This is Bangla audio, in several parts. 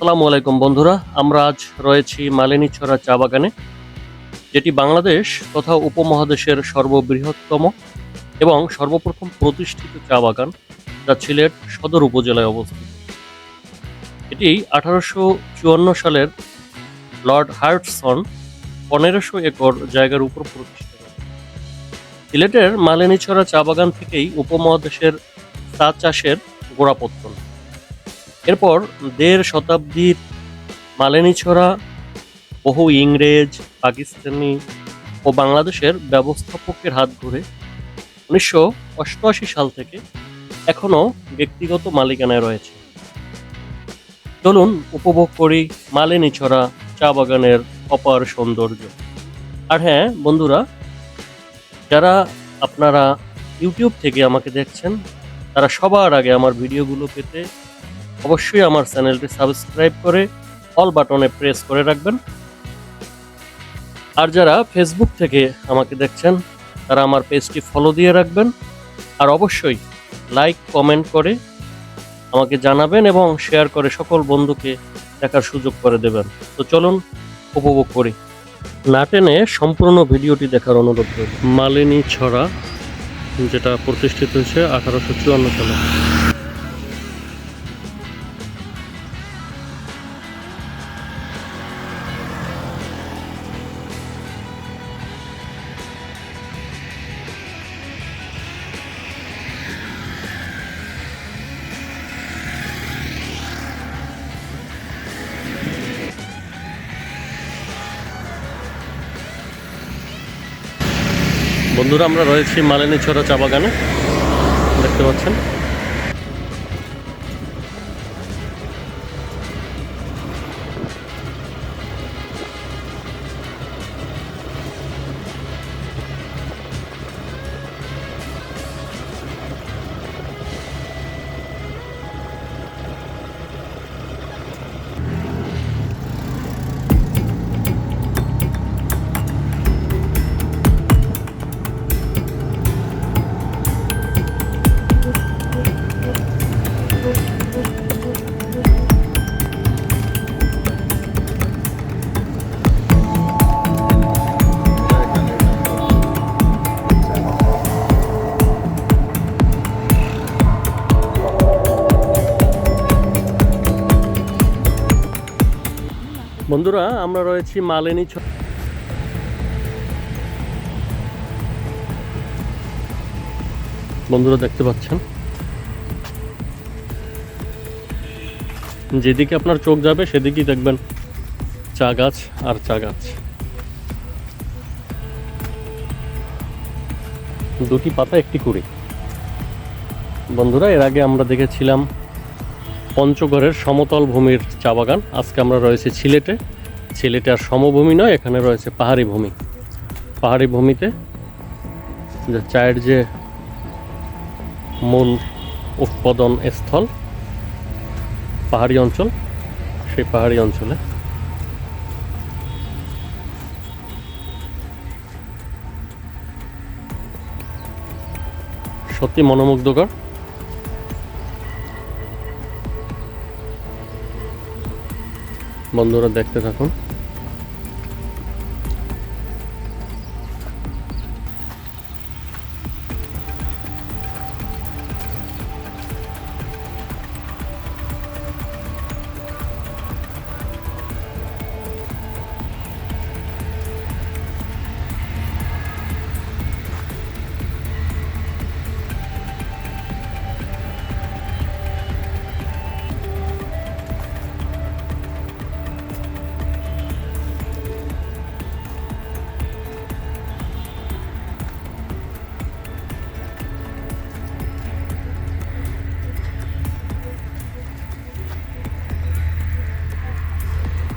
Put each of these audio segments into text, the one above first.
আসসালামু আলাইকুম বন্ধুরা, আমরা আজ রয়েছি মালিনীছড়া চা বাগানে, যেটি বাংলাদেশ তথা উপমহাদেশের সর্ববৃহত্তম এবং সর্বপ্রথম প্রতিষ্ঠিত চা বাগান যা সিলেট সদর উপজেলায় অবস্থিত এটি আঠারোশো চুয়ান্ন সালের লর্ড হার্টসন পনেরোশো একর জায়গার উপর প্রতিষ্ঠিত। সিলেটের মালিনীছড়া চা বাগান থেকেই উপমহাদেশের চা চাষের গোড়াপত্তন এরপর দেড় শতাব্দীর মালেনীছড়া বহু ইংরেজ, পাকিস্তানি ও বাংলাদেশের ব্যবস্থাপকের হাত ধরে উনিশশো অষ্টআশি সাল থেকে এখনও ব্যক্তিগত মালিকানায় রয়েছে। চলুন উপভোগ করি মালিনীছড়া চা বাগানের অপার সৌন্দর্য। আর হ্যাঁ বন্ধুরা, যারা আপনারা ইউটিউব থেকে আমাকে দেখছেন, তারা সবার আগে আমার ভিডিওগুলো পেতে অবশ্যই আমার চ্যানেলটি সাবস্ক্রাইব করে অল বাটনে প্রেস করে রাখবেন। আর যারা ফেসবুক থেকে আমাকে দেখছেন, তারা আমার পেজটি ফলো দিয়ে রাখবেন। আর অবশ্যই লাইক কমেন্ট করে আমাকে জানাবেন এবং শেয়ার করে সকল বন্ধুকে দেখার সুযোগ করে দেবেন। তো চলুন উপভোগ করি। না টেনে সম্পূর্ণ ভিডিওটি দেখার অনুরোধ করি মালিনী ছড়া, যেটা প্রতিষ্ঠিত হয়েছে আঠারোশো চুয়ান্ন সালে। বন্ধুরা আমরা রয়েছি মালিনী ছড়া চা বাগানে। দেখতে পাচ্ছেন? বন্ধুরা, আমরা রয়েছি মালিনী বন্ধুরা, দেখতে পাচ্ছেন? যেদিকে আপনার চোখ যাবে, সেদিকেই দেখবেন চা গাছ আর চা গাছ। দুটি পাতা, একটি কুড়ি। বন্ধুরা, এর আগে আমরা দেখেছিলাম পঞ্চগড়ের সমতল ভূমির চা বাগান। আজকে আমরা রয়েছে সিলেটে। সিলেটে আর সমভূমি নয়, এখানে রয়েছে পাহাড়ি ভূমি। পাহাড়ি ভূমিতে যে চায়ের যে মূল উৎপাদন স্থল, পাহাড়ি অঞ্চল, সেই পাহাড়ি অঞ্চলে। সত্যি মনোমুগ্ধকর। বন্ধুরা দেখতে থাকুন।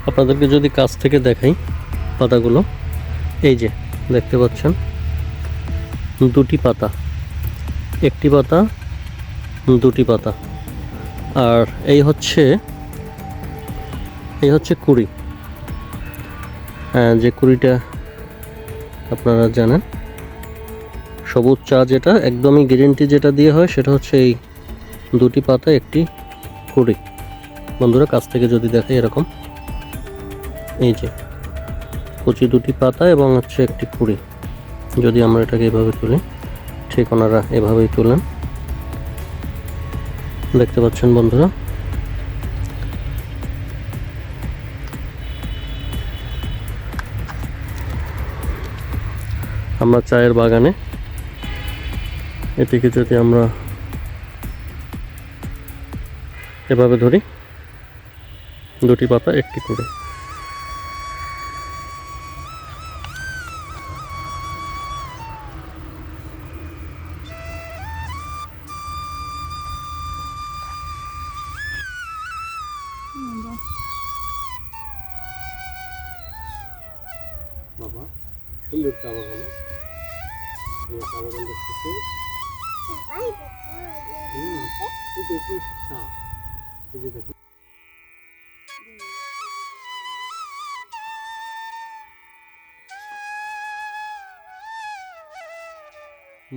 আপনাদেরকে যদি কাছ থেকে দেখাই পাতাগুলো এই যে দেখতে পাচ্ছেন দুটি পাতা একটি পাতা দুটি পাতা। আর এই হচ্ছে এই হচ্ছে কুড়ি। হ্যাঁ, যে কুড়িটা আপনারা জানেন সবুজ চা যেটা একদমই গ্যারেন্টি যেটা দিয়ে হয় সেটা হচ্ছে এই দুটি পাতা একটি কুড়ি। বন্ধুরা কাছ থেকে যদি দেখে এরকম এই যে, কচি দুটি পাতা এবং হচ্ছে একটি কুড়ি যদি আমরা এটাকে এভাবে তুলি, ঠিক ওনারা এভাবেই তুলেন। দেখতে পাচ্ছেন বন্ধুরা? আমরা চায়ের বাগানে, এটিকে যদি আমরা এভাবে ধরি, দুটি পাতা, একটি করে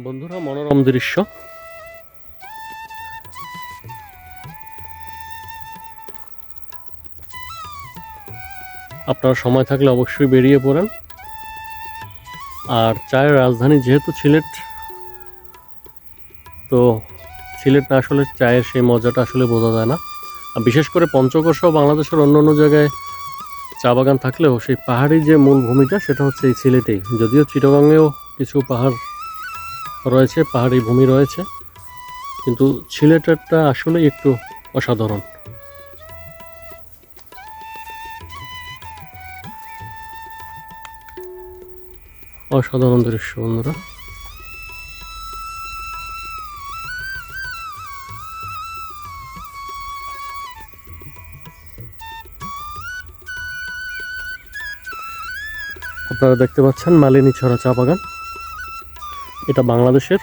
বন্ধুরা মনোরম দৃশ্য। আপনার সময় থাকলে অবশ্যই বেরিয়ে পড়েন। আর চায়ের রাজধানী যেহেতু সিলেট, তো সিলেট না আসলে চায়ের সেই মজাটা আসলে বোঝা যায় না। আর বিশেষ করে পঞ্চগড় সহ বাংলাদেশের অন্য অন্য জায়গায় চা বাগান থাকলেও সেই পাহাড়ি যে মূল ভূমিটা, সেটা হচ্ছে এই সিলেটেই। যদিও চিটগাংয়েও কিছু পাহাড় রয়েছে, পাহাড়ি ভূমি রয়েছে, কিন্তু সিলেটেরটা আসলে একটু অসাধারণ। অসাধারণ দৃশ্য, বন্ধুরা। আপনারা দেখতে পাচ্ছেন মালিনী ছড়া চা বাগান। এটা বাংলাদেশের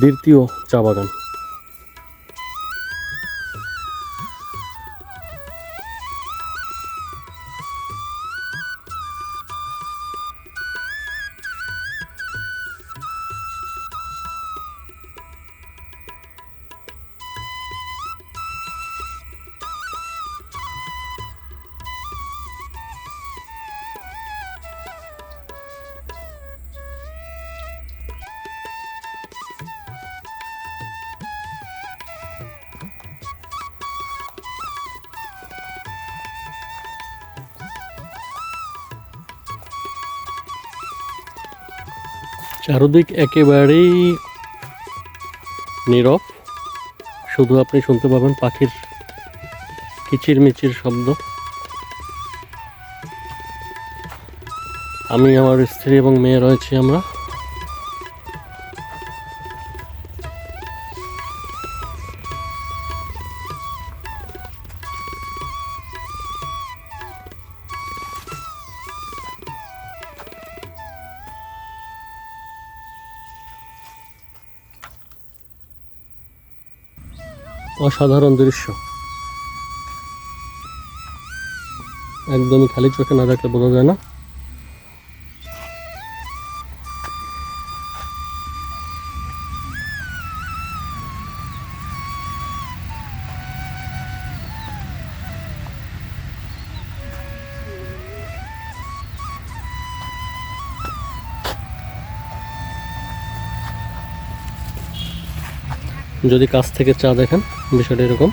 দ্বিতীয় চা বাগান। চারদিক একেবারেই নীরব। শুধু আপনি শুনতে পাবেন পাখির কিচির মিচির শব্দ। আমি আমার স্ত্রী এবং মেয়ে রয়েছি আমরা। অসাধারণ দৃশ্য। একদমই খালি চোখে না দেখলে বোঝা যায় না। যদি কাছ থেকে চা দেখেন বিষয়টা এরকম।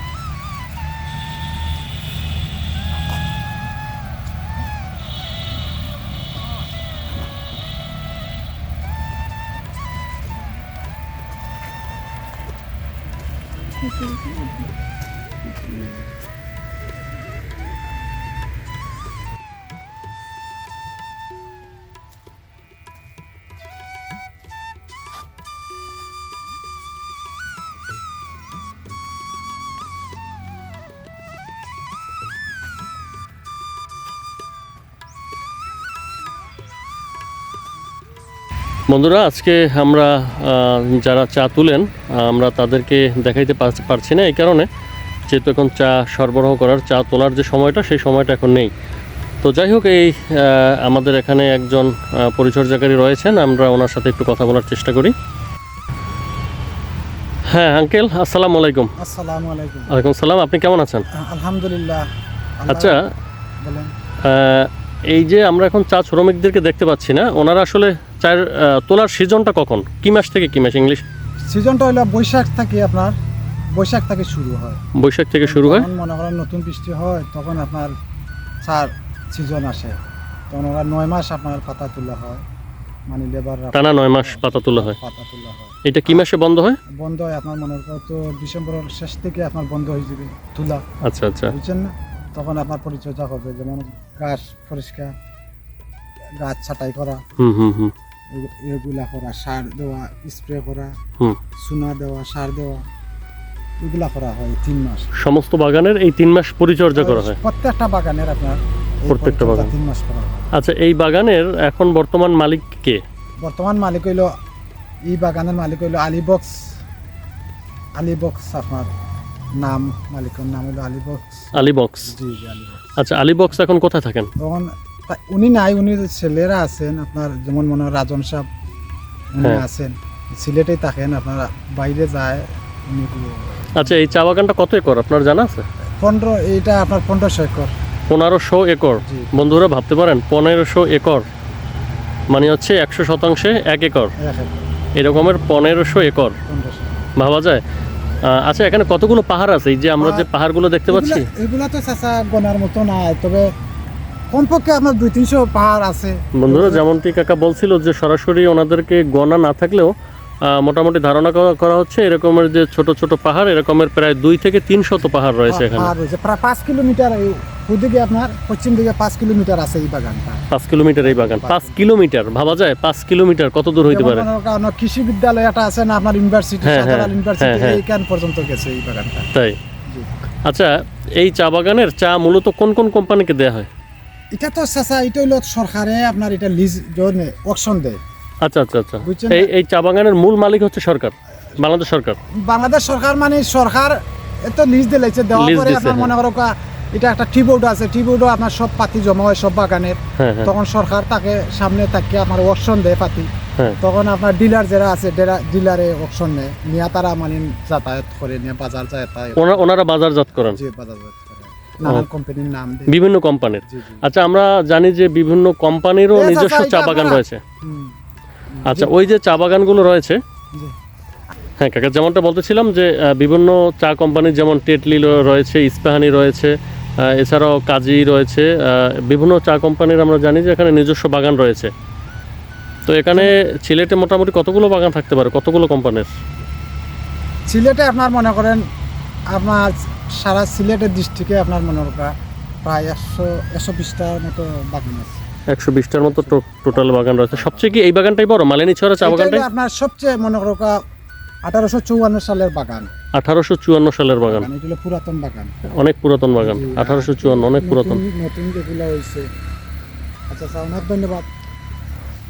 বন্ধুরা আজকে আমরা যারা চা তুলেন আমরা তাদেরকে দেখাইতে পারছি- না এই কারণে। যেহেতু এখন চা সরবরাহ করার চা তোলার যে সময়টা সেই সময়টা এখন নেই। তো যাই হোক এই আমাদের এখানে একজন পরিচর্যাকারী রয়েছেন। আমরা ওনার সাথে একটু কথা বলার চেষ্টা করি। হ্যাঁ আঙ্কেল আসসালামু আলাইকুম। আসসালামু আলাইকুম। ওয়ালাইকুম সালাম আপনি কেমন আছেন? আলহামদুলিল্লাহ। আচ্ছা এই যে আমরা এখন চা শ্রমিকদেরকে দেখতে পাচ্ছি না ওনারা আসলে চায়ের তোলার সিজনটা কখন? কি মাস থেকে কি মাস ইংলিশ সিজনটা হলো বৈশাখ থেকে আপনার বৈশাখ থেকে শুরু হয়। বৈশাখ থেকে শুরু হয়? যখন মনে করেন নতুন বৃষ্টি হয় তখন আপনার চার সিজন আসে। তখন ওরা নয় মাস আপনার পাতা তোলা হয়। মানে লেবার টানা নয় মাস পাতা তোলা হয়। পাতা তোলা হয়। এটা কি মাসে বন্ধ হয়? বন্ধ হয় আপনার মনে করেন তো ডিসেম্বরের শেষ থেকে আপনার বন্ধ হয়ে যাবে তোলা। আচ্ছা আচ্ছা। বুঝছেন না? তখন আপনার পরিচর্যা করবে যেমন গাছ পরিষ্কার গাছ ছাঁটাই করা। হুম হুম হুম। এগুলা করা সার দেওয়া স্প্রে করা চুনা দেওয়া সার দেওয়া এগুলা করা হয় তিন মাস। সমস্ত বাগানের এই তিন মাস পরিচর্যা করা হয়? প্রত্যেকটা বাগানের আপনার প্রত্যেকটা বাগান। তিন মাস করা হয়। আচ্ছা এই বাগানের এখন বর্তমান মালিক কে? বর্তমান মালিক হইল এই বাগানের মালিক হইল আলিবক্স। আলিবক্স আপনার নাম মালিকের নাম হইল আলিবক্স। আলিবক্স। জি জি আলিবক্স। আচ্ছা আলিবক্স এখন কোথায় থাকেন? তখন তা- উনি নাই উনি ছেলেরা আছেন আপনার যেমন মনে হয় রাজন সাহেব উনি হ্যাঁ। আছেন সিলেটেই থাকেন আপনার বাইরে যায় উনি আচ্ছা এই চা বাগানটা কত একর? আপনার জানা আছে? পনেরো এইটা আপনার পনেরোশো একর। পনেরোশো একর। বন্ধুরা ভাবতে পারেন পনেরোশো একর। মানে হচ্ছে একশো শতাংশে এক একর। এরকমের পনেরোশো একর। ভাবা যায়? আচ্ছা এখানে কতগুলো পাহাড় আছে? এই যে আমরা যে পাহাড়গুলো দেখতে পাচ্ছি। এগুলা- তো চাচা গোনার মতো নাই তবে কমপক্ষে আপনার দুই তিনশো পাহাড় আছে। বন্ধুরা যেমনটি কাকা বলছিল যে সরাসরি ওনাদেরকে গণা না থাকলেও মোটামুটি ধারণা করা- হচ্ছে এরকমের যে ছোট ছোট পাহাড় এরকমের প্রায় দুই থেকে তিন শত পাহাড় রয়েছে এখানে। প্রায় পাঁচ কিলোমিটার ওদিকে আপনার পশ্চিম দিকে পাঁচ কিলোমিটার আছে এই বাগানটা। পাঁচ কিলোমিটার এই বাগান। পাঁচ কিলোমিটার ভাবা যায়? পাঁচ কিলোমিটার কত দূর হইতে পারে? কৃষি বিদ্যালয় একটা আছে না আপনার ইউনিভার্সিটি হ্যাঁ, হ্যাঁ, ইউনিভার্সিটি হ্যাঁ, হ্যাঁ। এইখান পর্যন্ত গেছে এই বাগানটা। তাই। আচ্ছা এই চা বাগানের চা মূলত কোন কোন কোম্পানিকে দেওয়া হয়? এটা তো চাচা এটা হইল সরকারে আপনার এটা লিজ জন্য অকশন দেয়। আচ্ছা আচ্ছা আচ্ছা। এই এই চা বাগানের মূল মালিক হচ্ছে সরকার বাংলাদেশ সরকার। বাংলাদেশ সরকার মানে সরকার এত লিজ দিলাইছে দেওয়ার পরে আপনার হ্যাঁ। মনে করো এটা একটা টিবোর্ড আছে টিবোর্ডও আপনার সব পাতি জমা হয় সব বাগানের। হ্যাঁ হ্যাঁ। তখন সরকার তাকে সামনে তাকে আপনার অকশন দেয় পাতি। তখন আপনার ডিলার যারা আছে ডিলারে অকশন নেয়। নিয়ে তারা মানে যাতায়াত করে নিয়ে বাজার যাতায়াত। ওনা- ওনারা বাজারজাত করেন। যে বাজার করে। নানান কোম্পানির নাম বিভিন্ন কোম্পানির আচ্ছা আমরা জানি যে বিভিন্ন কোম্পানিরও নিজস্ব চা বাগান রয়েছে। আচ্ছা ওই যে চা বাগানগুলো রয়েছে। হ্যাঁ কাকা যেমনটা বলতেছিলাম যে বিভিন্ন চা কোম্পানির যেমন টেটলি রয়েছে ইস্পাহানি রয়েছে এছাড়াও কাজী রয়েছে বিভিন্ন চা কোম্পানির আমরা জানি যে এখানে নিজস্ব বাগান রয়েছে। তো এখানে সিলেটে মোটামুটি কতগুলো বাগান থাকতে পারে? কতগুলো কোম্পানির সিলেটে আপনার মনে করেন আপনার সারা সিলেটের ডিস্ট্রিক্টে আপনার মনে করেন প্রায় একশো একশো বিশটার মতো বাগান আছে। একশো বিশটার মতো টোটাল বাগান রয়েছে। সবচেয়ে কি এই বাগানটাই বড়? মালিনী ছড়া চা বাগানটাই? আপনার সবচেয়ে মনে করো আঠারোশো চৌয়ান্ন সালের বাগান। আঠারোশো চুয়ান্ন সালের বাগান। বাগান পুরাতন বাগান। অনেক পুরাতন বাগান। আঠারোশো চুয়ান্ন অনেক পুরাতন। নতুন যেগুলো হয়েছে আচ্ছা স্যার অনেক ধন্যবাদ।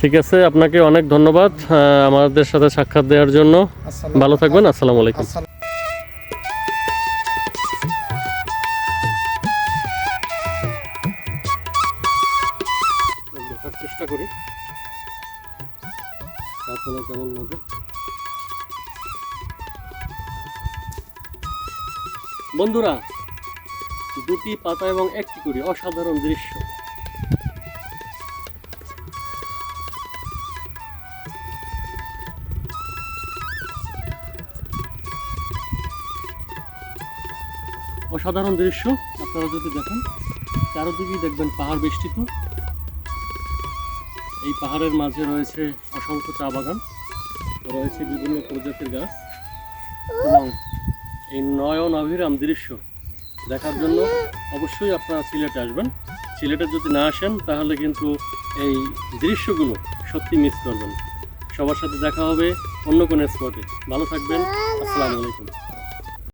ঠিক আছে আপনাকে অনেক ধন্যবাদ আমাদের সাথে সাক্ষাৎ দেওয়ার জন্য। ভালো থাকবেন আসসালামু আলাইকুম। দেখার চেষ্টা করি। কেমন মজা বন্ধুরা, দুটি পাতা এবং একটি করি অসাধারণ দৃশ্য। অসাধারণ দৃশ্য, আপনারা যদি দেখেন, চারোদিকেই দেখবেন পাহাড় বেষ্টিত। এই পাহাড়ের মাঝে রয়েছে অসংখ্য চা বাগান, রয়েছে বিভিন্ন প্রজাতির গাছ এবং এই নয়ন অভিরাম দৃশ্য দেখার জন্য অবশ্যই আপনারা সিলেটে আসবেন। সিলেটে যদি না আসেন, তাহলে কিন্তু এই দৃশ্যগুলো সত্যি মিস করবেন। সবার সাথে দেখা হবে অন্য কোনো স্পটে ভালো থাকবেন। আসসালামু আলাইকুম।